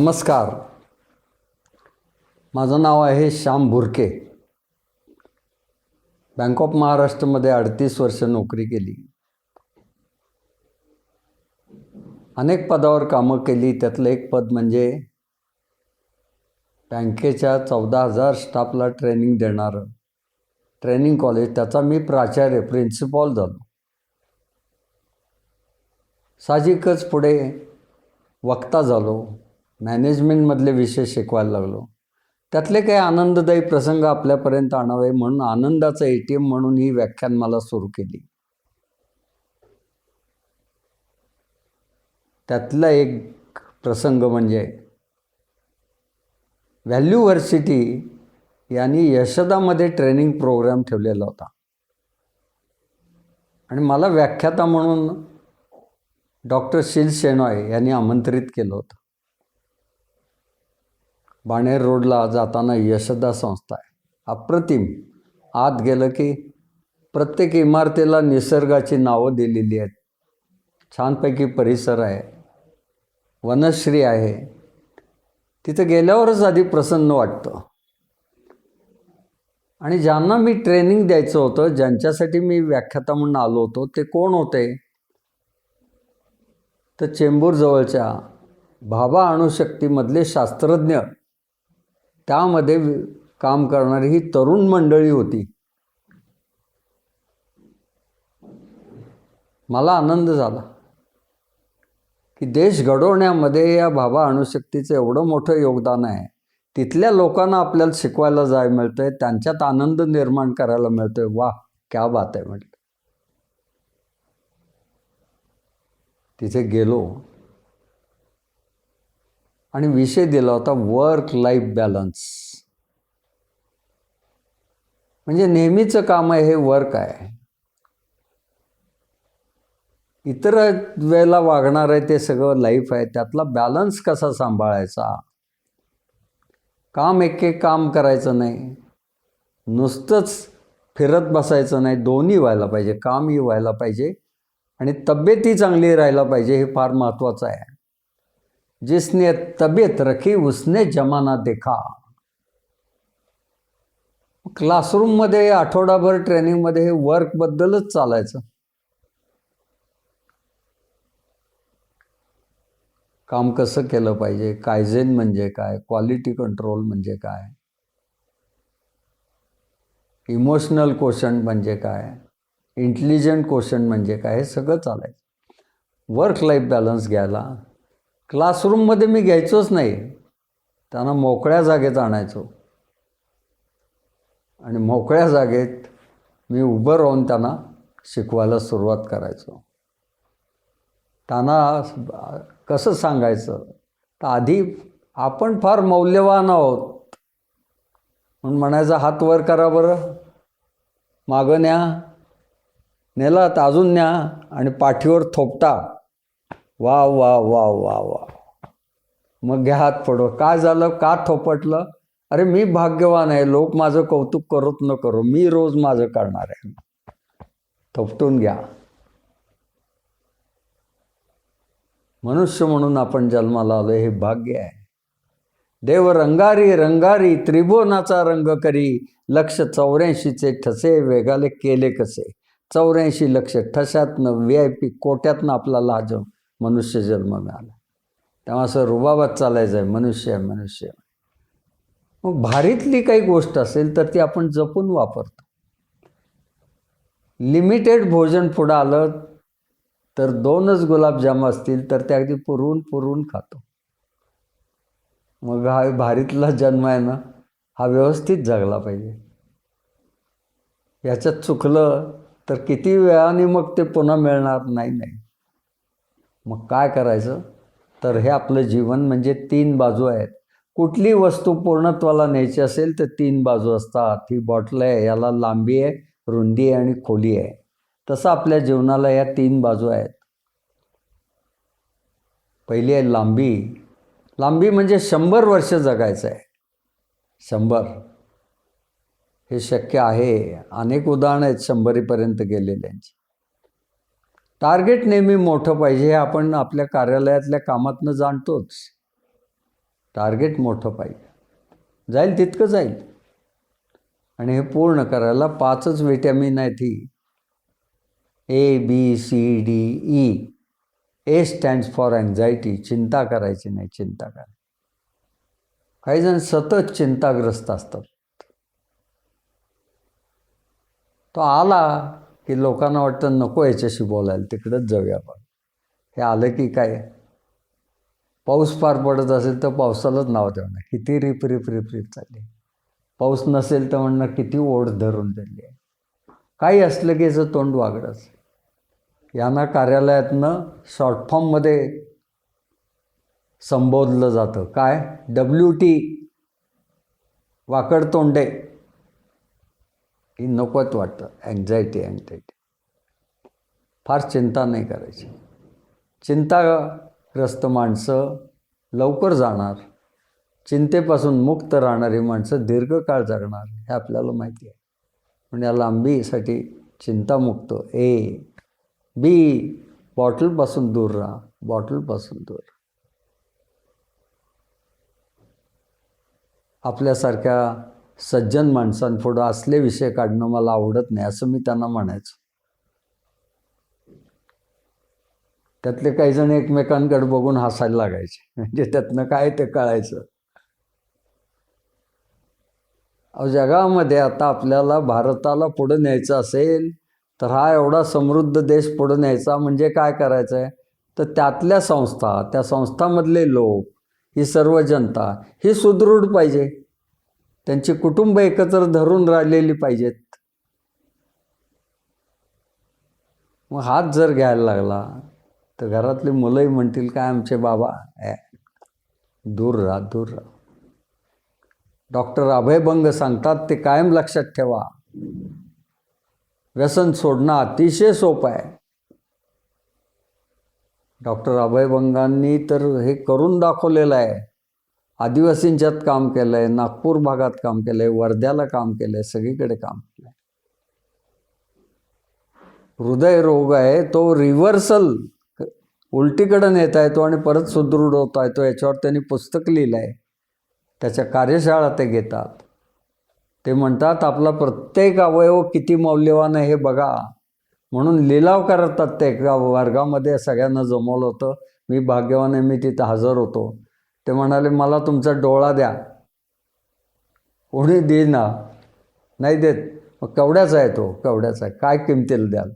नमस्कार. माझं नाव आहे श्याम भुरके. बँक ऑफ महाराष्ट्रमध्ये अडतीस वर्ष नोकरी केली. अनेक पदावर कामं केली. त्यातलं एक पद म्हणजे बँकेच्या चौदा हजार स्टाफला ट्रेनिंग देणारं. ट्रेनिंग कॉलेज त्याचा मी प्राचार्य प्रिन्सिपॉल झालो. साहजिकच पुढे वक्ता झालो. मॅनेजमेंटमधले विषय शिकवायला लागलो. त्यातले काही आनंददायी प्रसंग आपल्यापर्यंत आणावे म्हणून आनंदाचं ए टी एम म्हणून ही व्याख्यान मला सुरू केली. त्यातला एक प्रसंग म्हणजे व्हॅल्यू व्हर्सिटी यांनी यशदामध्ये ट्रेनिंग प्रोग्राम ठेवलेला होता. आणि मला व्याख्याता म्हणून डॉक्टर शिल शेनॉय यांनी आमंत्रित केलं होतं. बाणेर रोडला जाताना यशदा संस्था आहे. अप्रतिम. आत गेलं की प्रत्येक इमारतीला निसर्गाची नावं दिलेली आहेत. छानपैकी परिसर आहे. वनश्री आहे. तिथं गेल्यावरच आधी प्रसन्न वाटतं. आणि ज्यांना मी ट्रेनिंग द्यायचं होतं ज्यांच्यासाठी मी व्याख्याता म्हणून आलो होतो ते कोण होते? तर चेंबूरजवळच्या भाभा अणुशक्तीमधले शास्त्रज्ञ त्यामध्ये काम करणारी ही तरुण मंडळी होती. मला आनंद झाला की देश घडवण्यामध्ये या भाभा अणुशक्तीचं एवढं मोठं योगदान आहे. तिथल्या लोकांना आपल्याला शिकवायला जाय मिळतं आहे त्यांच्यात आनंद निर्माण करायला मिळतोय. वा क्या बात आहे म्हटलं. तिथे गेलो. आणि विषय दिला होता वर्क लाईफ बॅलन्स म्हणजे नेहमीचं काम आहे हे वर्क आहे. इतर वेळेला वागणार आहे ते सगळं लाईफ आहे. त्यातला बॅलन्स कसा सांभाळायचा? काम एक एक काम करायचं नाही. नुसतंच फिरत बसायचं नाही. दोन्ही व्हायला पाहिजे. कामही व्हायला पाहिजे. आणि तब्येतही चांगली राहायला पाहिजे हे फार महत्त्वाचं आहे. जिसने तब्येत रखी उसने जमाना देखा। क्लासरूममध्ये आठवडाभर ट्रेनिंगमध्ये हे वर्कबद्दलच चालायचं. काम कसं केलं पाहिजे? कायझेन म्हणजे काय? क्वालिटी कंट्रोल म्हणजे काय? इमोशनल क्वेश्चन म्हणजे काय? इंटेलिजंट क्वेश्चन म्हणजे काय? हे सगळं चालायचं. वर्क लाईफ बॅलन्स घ्यायला क्लासरूममध्ये मी घ्यायचोच नाही. त्यांना मोकळ्या जागेत आणायचो. आणि मोकळ्या जागेत मी उभं राहून त्यांना शिकवायला सुरुवात करायचो. त्यांना कसं सांगायचं? तर आधी आपण फार मौल्यवान आहोत. म्हणून म्हणायचं हात वर करा बरं. मागं न्या. नेला तर अजून न्या. आणि पाठीवर थोपटा वा वा वा वा वा मग घ्या हात पडव. काय झालं? का थोपटलं? अरे मी भाग्यवान आहे. लोक माझं कौतुक करत न करू. मी रोज माझं करणार आहे. थोपटून घ्या. मनुष्य म्हणून आपण जन्माला आलो हे भाग्य आहे. देव रंगारी रंगारी त्रिभुवनाचा रंग करी. लक्ष चौऱ्याऐंशीचे ठसे वेगाले केले कसे? चौऱ्याऐंशी लक्ष ठशातनं व्ही आय पी कोट्यातनं आपला लाजव मनुष्य जन्म मिळाला. तेव्हा असं रुबाबात चालायचं आहे मनुष्य आहे मनुष्य आहे. मग भारीतली काही गोष्ट असेल तर ती आपण जपून वापरतो. लिमिटेड भोजन पुढं आलं तर दोनच गुलाबजाम असतील तर ते अगदी पुरवून पुरवून खातो. मग हा भारीतला जन्म आहे ना हा व्यवस्थित जगला पाहिजे. याच्यात चुकलं तर किती वेळाने मग ते पुन्हा मिळणार? नाही नाही. मग काय करायचं? तर हे आपलं जीवन म्हणजे तीन बाजू आहेत. कुठली वस्तू पूर्णत्वाला न्यायची असेल तर तीन बाजू असतात. ही बॉटल आहे याला लांबी आहे रुंदी आहे आणि खोली आहे. तसं आपल्या जीवनाला या तीन बाजू आहेत. पहिली आहे लांबी. लांबी म्हणजे शंभर वर्ष जगायचं आहे. शंभर. हे शक्य आहे. अनेक उदाहरणं आहेत शंभरीपर्यंत गेलेल्यांची. टार्गेट नेहमी मोठं पाहिजे हे आपण आपल्या कार्यालयातल्या कामातनं जाणतोच. टार्गेट मोठं पाहिजे. जाईल तितकं जाईल. आणि हे पूर्ण करायला पाचच विटॅमिन आहेत ही. A B C D E A stands for anxiety चिंता करायची नाही चिंता करा काही जण सतत चिंताग्रस्त असतात. तो आला की लोकांना वाटतं नको याच्याशी बोलायला तिकडंच जाऊया आपण. हे आलं की काय? पाऊस पार पडत असेल तर पावसालाच नाव देणं किती रिप रिप रिप रिप चालली. पाऊस नसेल तर म्हणणं किती ओढ धरून दिली आहे. काही असलं की याचं तोंड वागडंच. यांना कार्यालयातनं शॉर्ट फॉर्ममध्ये संबोधलं जातं. काय? डब्ल्यू टी वाकड तोंडे. ही नकोच वाटतं. अँझायटी अँझायटी फार चिंता नाही करायची. चिंताग्रस्त माणसं लवकर जाणार. चिंतेपासून मुक्त राहणारी माणसं दीर्घकाळ जगणार. हे आपल्याला माहिती आहे. म्हणजे या लांबीसाठी चिंतामुक्त ए बी बॉटलपासून दूर राहा. बॉटलपासून दूर आपल्यासारख्या सज्जन माणसांपुढं असले विषय काढणं मला आवडत नाही असं मी त्यांना म्हणायचं. त्यातले काही जण एकमेकांकडे बघून हसायला लागायचे. म्हणजे त्यातनं काय ते कळायचं. जगामध्ये आता आपल्याला भारताला पुढं न्यायचं असेल तर हा एवढा समृद्ध देश पुढं न्यायचा म्हणजे काय करायचं आहे तर त्यातल्या संस्था त्या संस्थामधले लोक ही सर्व जनता ही सुदृढ पाहिजे. त्यांची कुटुंब एकत्र धरून राहिलेली पाहिजेत. मग हात जर घ्यायला लागला तर घरातली मुलंही म्हणतील काय आमचे बाबा? दूर राहा दूर राहा. डॉक्टर अभयभंग सांगतात ते कायम लक्षात ठेवा. व्यसन सोडणं अतिशय सोपं आहे. डॉक्टर अभयभंगांनी तर हे करून दाखवलेलं आहे. आदिवासींच्यात काम केलं आहे नागपूर भागात काम केलं आहे वर्ध्याला काम केलं आहे सगळीकडे काम केलं आहे हृदयरोग आहे तो रिव्हर्सल उलटीकडं नेता येतो आणि परत सुदृढ होता येतो याच्यावर त्यांनी पुस्तक लिहिलं आहे त्याच्या कार्यशाळा ते घेतात. ते म्हणतात आपला प्रत्येक अवयव किती मौल्यवान आहे हे बघा. म्हणून लिलाव करतात ते एका वर्गामध्ये सगळ्यांना जमवलं होतं. मी भाग्यवान आहे मी तिथं हजर होतो. ते म्हणाले मला तुमचा डोळा द्या. कोणी देईना. नाही देत. मग कवड्याचा आहे तो? कवड्याचा आहे. काय किमतीला द्याल?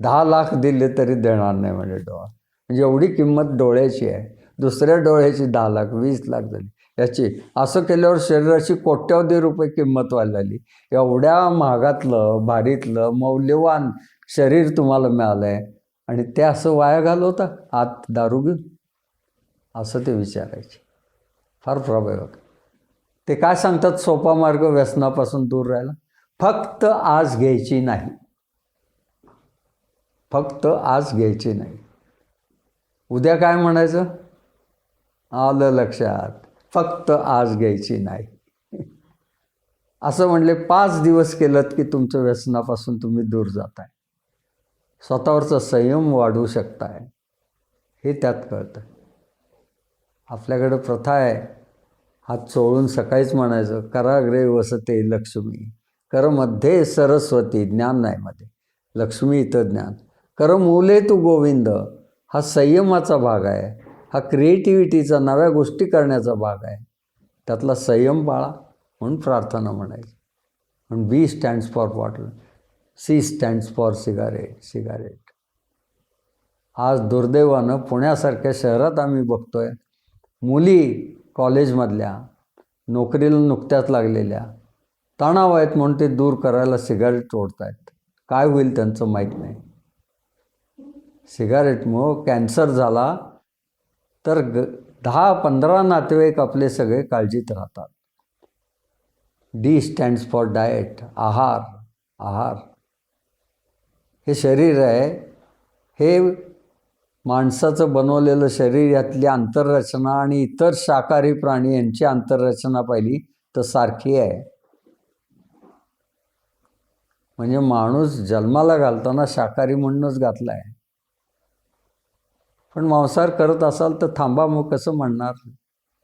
दहा लाख दिले तरी देणार नाही म्हणजे डोळा. म्हणजे एवढी किंमत डोळ्याची आहे. दुसऱ्या डोळ्याची दहा लाख वीस लाख झाली. याची असं केल्यावर शरीराची कोट्यावधी रुपये किंमत व्हायला लागली. एवढ्या महागातलं भारीतलं मौल्यवान शरीर तुम्हाला मिळालं आहे आणि ते असं वाया घालवता? आत दारू घेऊन? असं ते विचारायचे. फार प्रभावक. ते काय सांगतात? सोपा मार्ग व्यसनापासून दूर राहायला. फक्त आज घ्यायची नाही. फक्त आज घ्यायची नाही. उद्या काय म्हणायचं? आलं लक्षात. फक्त आज घ्यायची नाही. असं म्हणले पाच दिवस केलं की तुमच्या व्यसनापासून तुम्ही दूर जाताय. स्वतःवरचा संयम वाढवू शकताय. हे त्यात कळतं आपल्याकडं प्रथा आहे. हात चोळून सकाळीच म्हणायचं कराग्रे वसते लक्ष्मी. कर मध्ये सरस्वती ज्ञान नाही मध्ये. लक्ष्मी इथं ज्ञान. कर मुले तू गोविंद. हा संयमाचा भाग आहे. हा क्रिएटिव्हिटीचा नव्या गोष्टी करण्याचा भाग आहे. त्यातला संयम बाळा म्हणून प्रार्थना म्हणायची. म्हणून B stands for bottle C stands for cigarette cigarette आज दुर्दैवानं पुण्यासारख्या शहरात आम्ही बघतोय मुली कॉलेजमधल्या नोकरीला नुकत्याच लागलेल्या तणाव आहेत म्हणून ते दूर करायला सिगारेट ओढतायत काय होईल त्यांचं माहीत नाही. सिगारेटमुळं कॅन्सर झाला तर ग दहा पंधरा नातेवाईक आपले सगळे काळजीत राहतात. डी स्टँड्स फॉर डाएट आहार आहार. हे शरीर आहे हे माणसाचं बनवलेलं शरीर यातली आंतररचना आणि इतर शाकाहारी प्राणी यांची आंतररचना पाहिली तर सारखी आहे. म्हणजे माणूस जन्माला घालताना शाकाहारी म्हणूनच घातला आहे पण मांसाहार करत असाल तर थांबा मग कसं म्हणणार?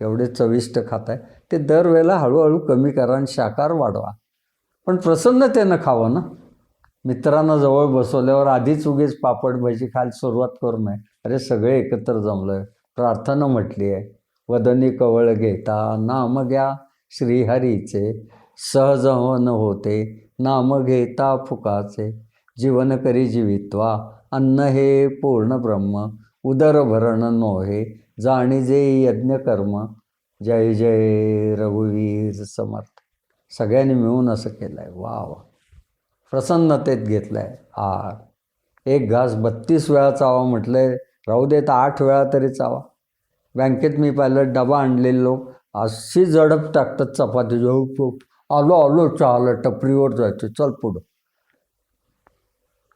एवढे चविष्ट खात आहे ते दरवेळेला हळूहळू कमी करा आणि शाकाहार वाढवा. पण प्रसन्नतेनं खावं ना? मित्रांना जवळ बसवल्यावर आधीच उगीच पापड भजी खाल सुरुवात करू नये. अरे सगळे एकत्र जमलं प्रार्थना म्हटली आहे. वदनी कवळ घेता नाम घ्या श्रीहरीचे. सहजवन होते नाम घेता फुकाचे. जीवन करी जीवित्वा अन्न हे पूर्ण ब्रह्म. उदर भरण नोहे जाणीजे यज्ञ कर्म. जय जय रघुवीर समर्थ. सगळ्यांनी मिळून असं केलं आहे वा वा. प्रसन्नतेत घेतलं आहे आहार एक घास बत्तीस वेळा चावा म्हटलं आहे राहू तर आठ वेळा तरी चावा. बँकेत मी पाहिलं डबा आणलेले. लोक अशी झडप टाकतात चपाती. हो, हो. आलो आलो चहाला टपरीवर जायचं. चल पुढं.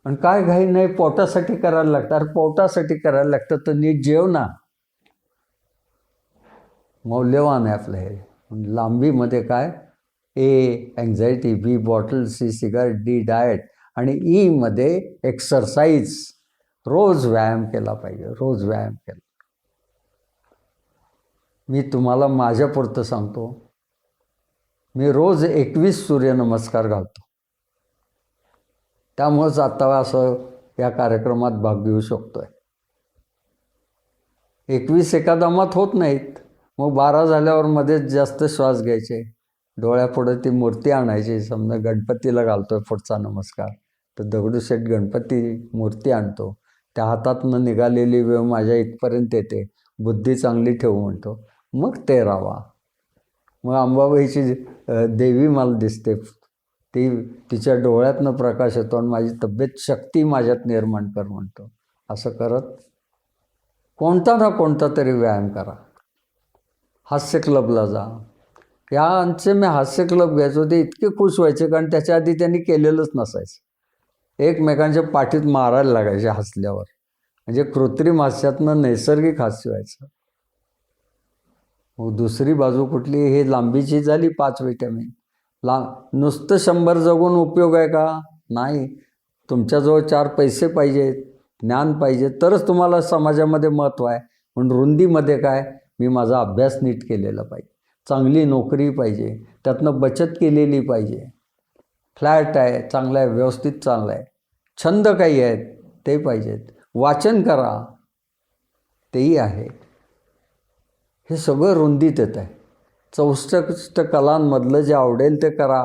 आणि काय घाई नाही पोटासाठी करायला लागतं. अरे पोटासाठी करायला लागतं तर नीट जेव ना. मौल्यवान आहे आपलं हे. लांबीमध्ये काय? A anxiety B bottle C cigarette D diet आणि e ईमध्ये एक्सरसाइज रोज व्यायाम केला पाहिजे रोज व्यायाम केला. मी तुम्हाला माझ्यापुरतं सांगतो मी रोज एकवीस सूर्यनमस्कार घालतो. त्यामुळंच आता असं या कार्यक्रमात भाग घेऊ शकतो आहे एकवीस एका दमात होत नाहीत. मग बारा झाल्यावर मध्येच जास्त श्वास घ्यायचे. डोळ्यापुढं ती मूर्ती आणायची. समजा गणपतीला घालतो आहे पुढचा नमस्कार. तर दगडूशेठ गणपती मूर्ती आणतो. त्या हातातनं निघालेली वेळ माझ्या इथपर्यंत येते. बुद्धी चांगली ठेवू म्हणतो. मग ते रावा. मग अंबाबाईची देवी मला दिसते. ती तिच्या डोळ्यातनं प्रकाश येतो आणि माझी तब्येत शक्ती माझ्यात निर्माण कर म्हणतो. असं करत कोणता ना कोणता तरी व्यायाम करा. हास्य क्लबला जा. या आमचे मी हास्य क्लब घ्यायचो. ते इतके खुश व्हायचे कारण त्याच्या आधी त्यांनी केलेलंच नसायचं. एकमेकांच्या पाठीत मारायला लागायचे हसल्यावर. म्हणजे कृत्रिम हास्यातनं नैसर्गिक हास्य व्हायचं. मग दुसरी बाजू कुठली? हे लांबीची झाली पाच विटॅमिन. ला नुसतं शंभर जगून उपयोग आहे का? नाही. तुमच्याजवळ चार पैसे पाहिजेत ज्ञान पाहिजे. तरच तुम्हाला समाजामध्ये महत्त्व आहे. म्हणून रुंदीमध्ये काय? मी माझा अभ्यास नीट केलेला पाहिजे. चांगली नोकरी पाहिजे त्यातनं बचत केलेली पाहिजे. फ्लॅट आहे चांगला आहे व्यवस्थित चांगला आहे. छंद काही आहेत ते पाहिजेत. वाचन करा तेही आहे. हे सगळं रुंदीत येत आहे. चौसष्ट कलांमधलं जे आवडेल ते करा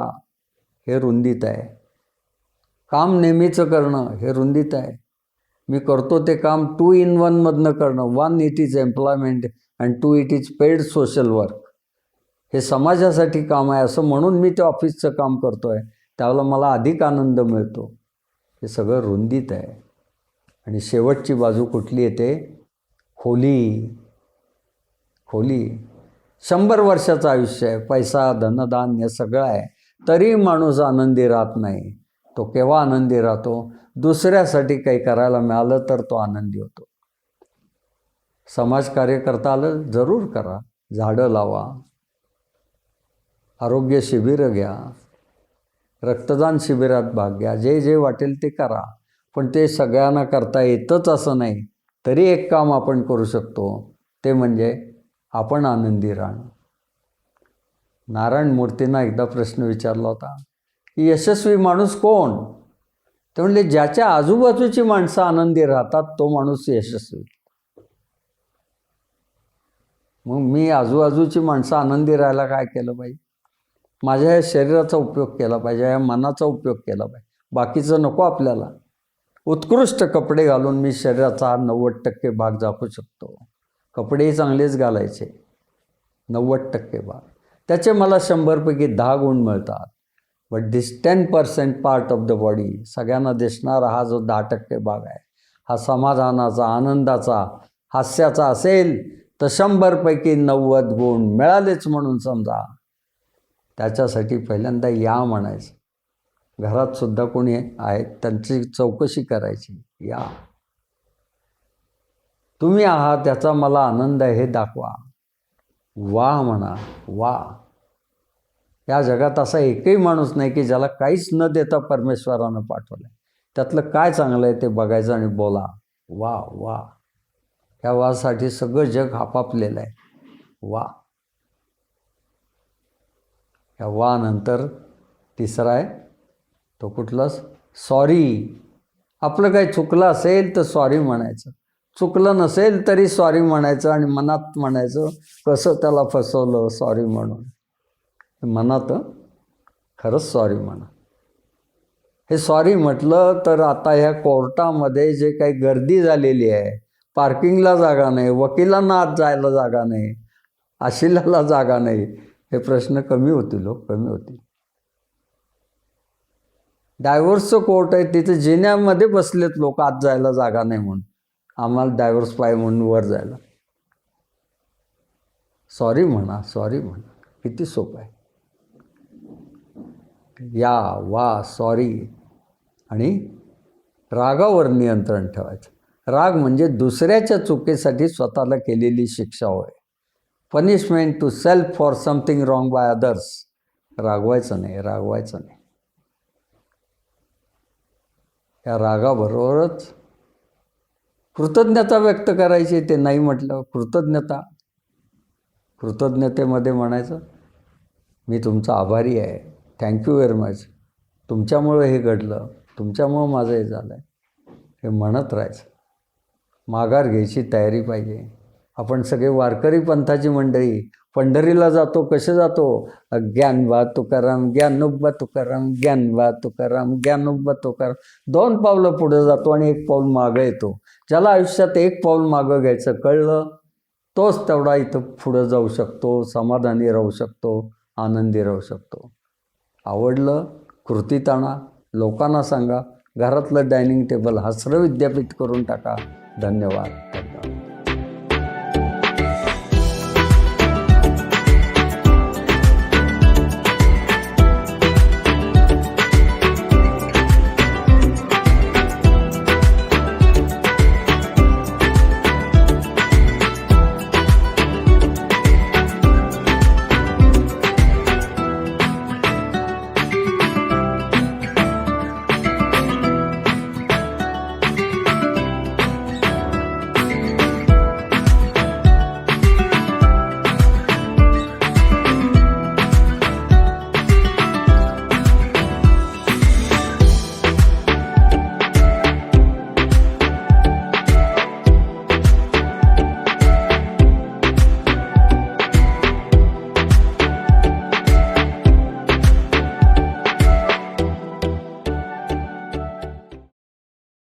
हे रुंदीत आहे. काम नेहमीचं करणं हे रुंदीत आहे. मी करतो ते काम टू इन वनमधनं करणं. One it is employment and two it is paid social work. हे समाजासाठी काम आहे असं म्हणून मी ते ऑफिसचं काम करतो आहे त्यावेळेला मला अधिक आनंद मिळतो. हे सगळं रुंदीत आहे. आणि शेवटची बाजू कुठली येते? खोली. खोली. शंभर वर्षाचं आयुष्य आहे. पैसा धनधान्य सगळं आहे. तरी माणूस आनंदी राहत नाही. तो केव्हा आनंदी राहतो? दुसऱ्यासाठी काही करायला मिळालं तर तो आनंदी होतो. समाजकार्य करता आलं जरूर करा. झाडं लावा. आरोग्य शिबिरं घ्या. रक्तदान शिबिरात भाग घ्या. जे जे वाटेल ते करा. पण ते सगळ्यांना करता येतच असं नाही तरी एक काम आपण करू शकतो. ते म्हणजे आपण आनंदी राहणं. नारायण मूर्तींना एकदा प्रश्न विचारला होता की यशस्वी माणूस कोण? ते म्हणले ज्याच्या आजूबाजूची माणसं आनंदी राहतात तो माणूस यशस्वी. मग मी आजूबाजूची माणसं आनंदी राहायला काय केलं पाहिजे माझ्या या शरीराचा उपयोग केला पाहिजे या मनाचा उपयोग केला पाहिजे. बाकीचं नको आपल्याला. उत्कृष्ट कपडे घालून मी शरीराचा हा नव्वद टक्के भाग दाखवू शकतो. कपडेही चांगलेच घालायचे. नव्वद टक्के भाग. त्याचे मला शंभरपैकी दहा गुण मिळतात. But this ten percent part of the body सगळ्यांना दिसणारा हा जो दहा टक्के भाग आहे हा समाधानाचा आनंदाचा हास्याचा असेल तर शंभरपैकी नव्वद गुण मिळालेच म्हणून समजा. त्याच्यासाठी पहिल्यांदा या म्हणायचं. घरातसुद्धा कोणी आहेत त्यांची चौकशी करायची. या. तुम्ही आहात त्याचा मला आनंद आहे हे दाखवा. वा म्हणा वा. या जगात असा एकही माणूस नाही की ज्याला काहीच न देता परमेश्वरानं पाठवलं त्यातलं काय चांगलं आहे ते बघायचं आणि बोला. वा वा. ह्या वासाठी सगळं जग हापापलेलं आहे. वा. या वा नंतर तिसरा आहे. तो कुठलाच? सॉरी आपलं काही चुकलं असेल तर सॉरी म्हणायचं. चुकलं नसेल तरी सॉरी म्हणायचं आणि मनात म्हणायचं कसं त्याला फसवलं सॉरी म्हणून? मनात खरंच सॉरी म्हणा. हे सॉरी म्हटलं तर आता ह्या कोर्टामध्ये जे काही गर्दी झालेली आहे पार्किंगला जागा नाही वकिलांना आत जायला जागा नाही आशिलाला जागा नाही हे प्रश्न कमी होतील लोक कमी होतील. डायव्हर्सचं कोर्ट आहे तिथे जिन्यामध्ये बसलेत लोक आत जायला जागा नाही म्हणून. आम्हाला डायव्हर्स पाय म्हणून वर जायला. सॉरी म्हणा सॉरी म्हणा. किती सोपं आहे. या वा सॉरी आणि रागावर नियंत्रण ठेवायचं. राग म्हणजे दुसऱ्याच्या चुकीसाठी स्वतःला केलेली शिक्षा होय. Punishment to self for something wrong by others रागवायचं नाही रागवायचं नाही. या रागाबरोबरच कृतज्ञता व्यक्त करायची ते नाही म्हटलं कृतज्ञता. कृतज्ञतेमध्ये म्हणायचं मी तुमचा आभारी आहे. थँक्यू व्हेरी मच तुमच्यामुळं हे घडलं. तुमच्यामुळं माझं हे झालं आहे हे म्हणत राहायचं. माघार घ्यायची तयारी पाहिजे. आपण सगळे वारकरी पंथाची मंडळी पंढरीला जातो कसे जातो? ज्ञानबा तुकाराम ज्ञानोबा तुकाराम ज्ञानबा तुकाराम ज्ञानोबा तुकाराम. दोन पावलं पुढे जातो आणि एक पाऊल मागं येतो. ज्याला आयुष्यात एक पाऊल मागं घ्यायचं कळलं तोच तेवढा इथं पुढं जाऊ शकतो समाधानी राहू शकतो आनंदी राहू शकतो. आवडलं कृतीत आणा लोकांना सांगा घरातलं डायनिंग टेबल हसरं विद्यापीठ करून टाका. धन्यवाद.